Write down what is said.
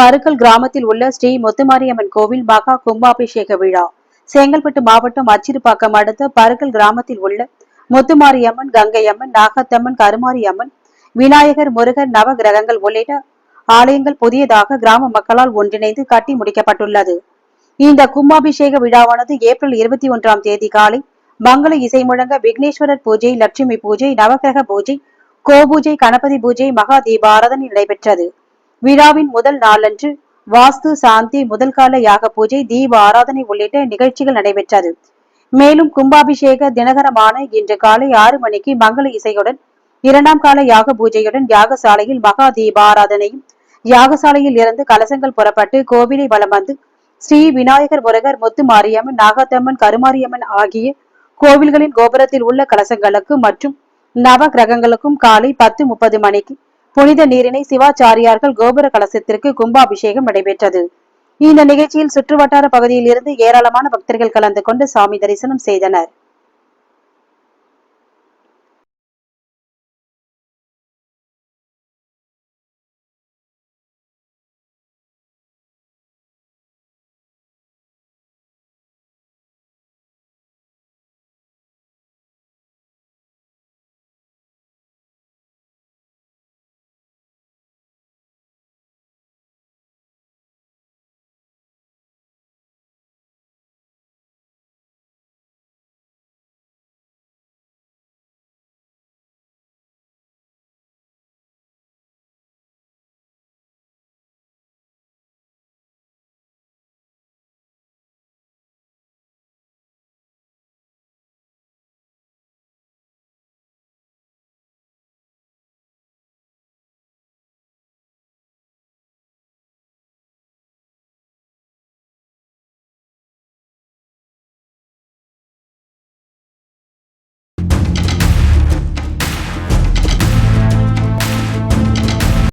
பருக்கல் கிராமத்தில் உள்ள ஸ்ரீ முத்துமாரியம்மன் கோவில் மகா கும்பாபிஷேக விழா. செங்கல்பட்டு மாவட்டம் அச்சிறுபாக்கம் அடுத்த பருக்கல் கிராமத்தில் உள்ள முத்துமாரியம்மன் கங்கையம்மன் நாகத்தம்மன் கருமாரியம்மன் விநாயகர் முருகர் நவ கிரகங்கள் உள்ளிட்ட ஆலயங்கள் புதியதாக கிராம மக்களால் ஒன்றிணைந்து கட்டி முடிக்கப்பட்டுள்ளது. இந்த கும்பாபிஷேக விழாவானது ஏப்ரல் இருபத்தி ஒன்றாம் தேதி காலை மங்கள இசை முழங்க விக்னேஸ்வரர் பூஜை லட்சுமி பூஜை நவக்கிரக பூஜை கோபூஜை கணபதி பூஜை மகா தீபாராதனை நடைபெற்றது. விழாவின் முதல் நாளன்று வாஸ்து சாந்தி முதல் கால யாக பூஜை தீப ஆராதனை உள்ளிட்ட நிகழ்ச்சிகள் நடைபெற்றது. மேலும் கும்பாபிஷேக தினகரமான இன்று காலை ஆறு மணிக்கு மங்கள இசையுடன் இரண்டாம் கால யாக பூஜையுடன் யாகசாலையில் மகா தீபாராதனையும் யாகசாலையில் இருந்து கலசங்கள் புறப்பட்டு கோவிலை வலம் வந்து ஸ்ரீ விநாயகர் முருகர் முத்து மாரியம்மன் நாகத்தம்மன் கருமாரியம்மன் ஆகிய கோவில்களின் கோபுரத்தில் உள்ள கலசங்களுக்கு மற்றும் நவ கிரகங்களுக்கும் காலை பத்து முப்பது மணிக்கு புனித நீரினை சிவாச்சாரியார்கள் கோபுர கலசத்திற்கு கும்பாபிஷேகம் நடைபெற்றது. இந்த நிகழ்ச்சியில் சுற்றுவட்டார பகுதியில் இருந்து ஏராளமான பக்தர்கள் கலந்து கொண்டு சாமி தரிசனம் செய்தனர்.